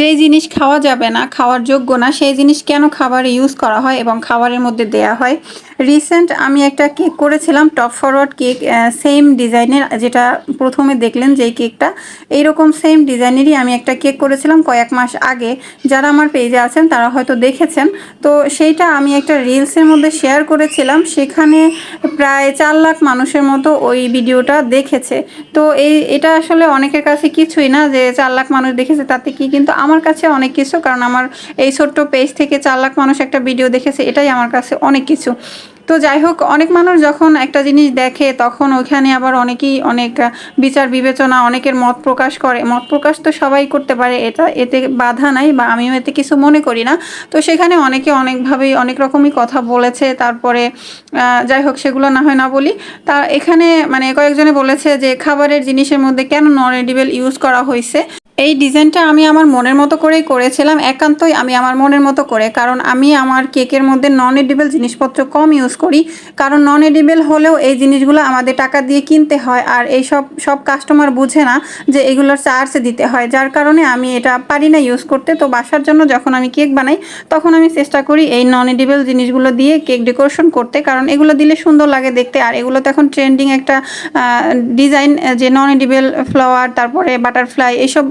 যেই জিনিস খাওয়া যাবে না, খাওয়ার যোগ্য না, সেই জিনিস কেন খাবারে ইউজ করা হয় এবং খাবারের মধ্যে দেয়া হয়? রিসেন্ট আমি একটা কেক করেছিলাম টপ ফরওয়ার্ড কেক সেম ডিজাইনের যেটা প্রথমে দেখলেন যেই কেকটা এইরকম সেম ডিজাইনেরই আমি একটা কেক করেছিলাম কয়েক মাস আগে। যারা আমার পেজে আছেন, তারা হয়তো দেখেছেন। তো সেইটা আমি একটা রিলসের মধ্যে শেয়ার করেছিলাম। সেখানে প্রায় চার লাখ মানুষের মতো ওই ভিডিওটা দেখেছে। তো এই, এটা আসলে অনেকের কাছে কিছুই না যে চার লাখ মানুষ দেখেছে, তাতে কি কিন্তু আমার কাছে অনেক কিছু, কারণ আমার এই ছোট্ট পেজ থেকে চার লাখ মানুষ একটা ভিডিও দেখেছে, এটাই আমার কাছে অনেক কিছু। তো যাই হোক, অনেক মানুষ যখন একটা জিনিস দেখে, তখন ওইখানে আবার অনেকেই অনেক বিচার বিবেচনা, অনেকের মত প্রকাশ করে। মত প্রকাশ তো সবাই করতে পারে, এটা, এতে বাধা নাই বা আমিও এতে কিছু মনে করি না। তো সেখানে অনেকে অনেকভাবেই অনেক রকমই কথা বলেছে। তারপরে যাই হোক, সেগুলো না হয় না বলি। তা এখানে মানে কয়েকজনে বলেছে যে, খাবারের জিনিসের মধ্যে কেন নন এডিবেল ইউজ করা হয়েছে এই ডিজাইনটা আমি আমার মনের মতো করেই করেছিলাম। একান্তই আমি আমার মনের মতো করে, কারণ আমি আমার কেকের মধ্যে নন এডিবেল জিনিসপত্র কম ইউজ করি। কারণ নন এডিবেল হলেও এই জিনিসগুলো আমাদের টাকা দিয়ে কিনতে হয়, আর এই সব সব কাস্টমার বুঝে না যে এগুলোর চার্জ দিতে হয়। যার কারণে আমি এটা পারি না ইউজ করতে। তো বাসার জন্য যখন আমি কেক বানাই, তখন আমি চেষ্টা করি এই নন এডিবেল জিনিসগুলো দিয়ে কেক ডেকোরেশন করতে। কারণ এগুলো দিলে সুন্দর লাগে দেখতে, আর এগুলো তো এখন ট্রেন্ডিং একটা ডিজাইন যে নন এডিবেল ফ্লাওয়ার তারপরে বাটারফ্লাই এইসব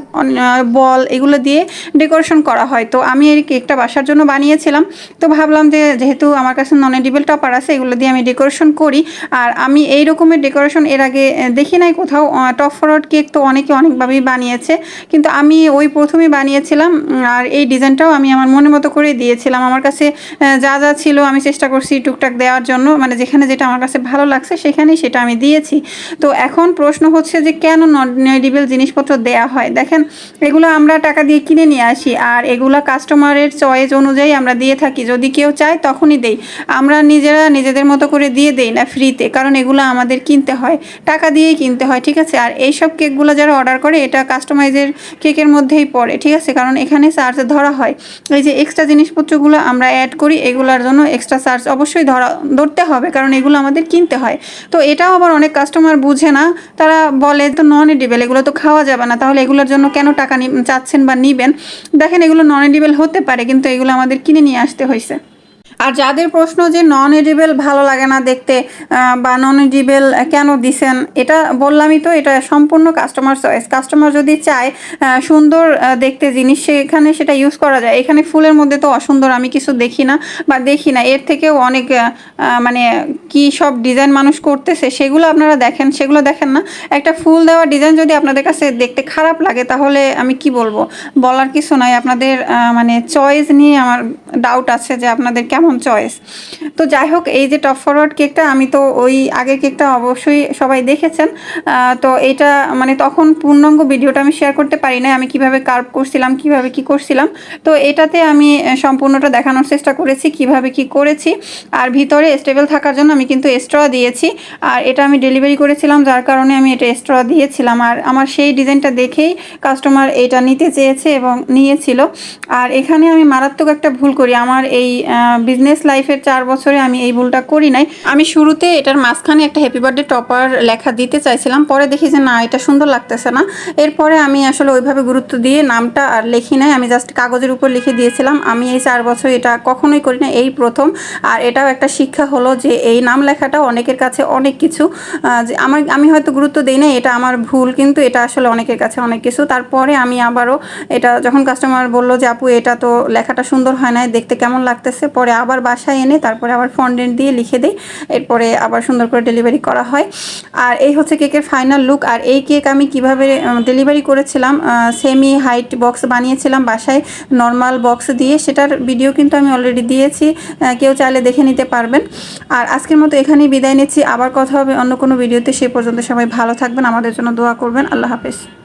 বল এগুলো দিয়ে ডেকোরেশন করা হয়। তো আমি এই কেকটা বাসার জন্য বানিয়েছিলাম। তো ভাবলাম যে যেহেতু আমার কাছে নন এডিবল টপার আছে, এগুলো দিয়ে আমি ডেকোরেশন করি। আর আমি এই রকমের ডেকোরেশন এর আগে দেখি নাই কোথাও। টপ ফরওয়ার্ড কেক তো অনেকে অনেকভাবেই বানিয়েছে। কিন্তু আমি ওই প্রথমে বানিয়েছিলাম। আর এই ডিজাইনটাও আমি আমার মনের মতো করে দিয়েছিলাম। আমার কাছে যা যা ছিল আমি চেষ্টা করছি টুকটাক দেওয়ার জন্য। মানে যেখানে যেটা আমার কাছে ভালো লাগছে সেখানেই সেটা আমি দিয়েছি। তো এখন প্রশ্ন হচ্ছে যে কেন নন এডিবল জিনিসপত্র দেয়া হয়? দেখেন এগুলো আমরা টাকা দিয়ে কিনে নিয়ে আসি। আর এগুলো কাস্টমারের চয়েস অনুযায়ী আমরা দিয়ে থাকি। যদি কেউ চায় তখনই দেই। আমরা নিজেরা নিজেদের মতো করে দিয়ে দেই না ফ্রিতে কারণ এগুলো আমাদের কিনতে হয়। টাকা দিয়েই কিনতে হয়, ঠিক আছে? আর এই সব কেকগুলো যারা অর্ডার করে, এটা কাস্টমাইজের কেকের মধ্যেই পড়ে, ঠিক আছে? কারণ এখানে চার্জ ধরা হয়। এই যে এক্সট্রা জিনিসপত্রগুলো আমরা অ্যাড করি, এগুলোর জন্য এক্সট্রা চার্জ অবশ্যই ধরা, ধরতে হবে। কারণ এগুলো আমাদের কিনতে হয়। তো এটাও আবার অনেক কাস্টমার বুঝে না। তারা বলে তো নন এডিবেল এগুলো তো খাওয়া যাবে না। তাহলে এগুলোর জন্য কেন টাকা চাচ্ছেন বা নিবেন? দেখেন এগুলো নন এডিবেল হতে পারে, কিন্তু এগুলো আমাদের কিনে নিয়ে আসতে হয়েছে আর যাদের প্রশ্ন যে নন এডিবেল ভালো লাগে না দেখতে বা নন এডিবেল কেন দিছেন, এটা বললামই তো, এটা সম্পূর্ণ কাস্টমার চয়েস কাস্টমার যদি চায় সুন্দর দেখতে জিনিস, সেখানে সেটা ইউজ করা যায়। এখানে ফুলের মধ্যে তো অসুন্দর, আমি কিছু দেখি না বা দেখি না। এর থেকেও অনেক মানে কি সব ডিজাইন মানুষ করতেছে, সেগুলো আপনারা দেখেন, সেগুলো দেখেন না। একটা ফুল দেওয়া ডিজাইন যদি আপনাদের কাছে দেখতে খারাপ লাগে, তাহলে আমি কি বলব? বলার কিছু নাই। আপনাদের মানে চয়েস নিয়ে আমার ডাউট আছে যে আপনাদের কেমন কেমন চয়েস তো যাই হোক এই যে টপ ফরওয়ার্ড কেকটা আমি তো ওই আগের কেকটা অবশ্যই সবাই দেখেছেন। তো এটা মানে তখন পূর্ণাঙ্গ ভিডিওটা আমি শেয়ার করতে পারি না আমি কীভাবে কার্ভ করছিলাম, কীভাবে কি করছিলাম। তো এটাতে আমি সম্পূর্ণটা দেখানোর চেষ্টা করেছি, কীভাবে কি করেছি। আর ভিতরে স্টেবল থাকার জন্য আমি কিন্তু এক্সট্রা দিয়েছি। আর এটা আমি ডেলিভারি করেছিলাম, যার কারণে আমি এটা এক্সট্রা দিয়েছিলাম। আর আমার সেই ডিজাইনটা দেখেই কাস্টমার এটা নিতে চেয়েছে এবং নিয়েছিল। আর এখানে আমি মারাত্মক একটা ভুল করি। আমার এই বিজনেস লাইফের চার বছরে আমি এই ভুলটা করি নাই। আমি শুরুতে এটার মাঝখানে একটা হ্যাপি বার্থডে টপার লেখা দিতে চাইছিলাম, পরে দেখি যে না, এটা সুন্দর লাগতেছে না। এরপরে আমি আসলে ওইভাবে গুরুত্ব দিয়ে নামটা আর লিখি নাই, আমি জাস্ট কাগজের উপর লিখে দিয়েছিলাম। আমি এই চার বছর এটা কখনোই করি না এই প্রথম। আর এটাও একটা শিক্ষা হলো যে এই নাম লেখাটা অনেকের কাছে অনেক কিছু যে আমার, আমি হয়তো গুরুত্ব দিই না এটা আমার ভুল, কিন্তু এটা আসলে অনেকের কাছে অনেক কিছু। তারপরে আমি আবারও এটা যখন কাস্টমার বলল যে, আপু, এটা তো লেখাটা সুন্দর হয় না দেখতে কেমন লাগতেছে? পরে আবার বাসায় এনে তারপরে আবার ফন্ডেন্ট দিয়ে লিখে দিই। এরপরে আবার সুন্দর করে ডেলিভারি করা হয়। আর এই হচ্ছে কেকের ফাইনাল লুক আর এই কেক আমি কীভাবে ডেলিভারি করেছিলাম সেমি হাইট বক্স বানিয়েছিলাম বাসায় নর্মাল বক্স দিয়ে। সেটার ভিডিও কিন্তু আমি অলরেডি দিয়েছি। কেউ চাইলে দেখে নিতে পারবেন। আর আজকের মতো এখানেই বিদায় নিচ্ছি। আবার কথা হবে অন্য কোনো ভিডিওতে সে পর্যন্ত সবাই ভালো থাকবেন। আমাদের জন্য দোয়া করবেন। আল্লাহ হাফেজ।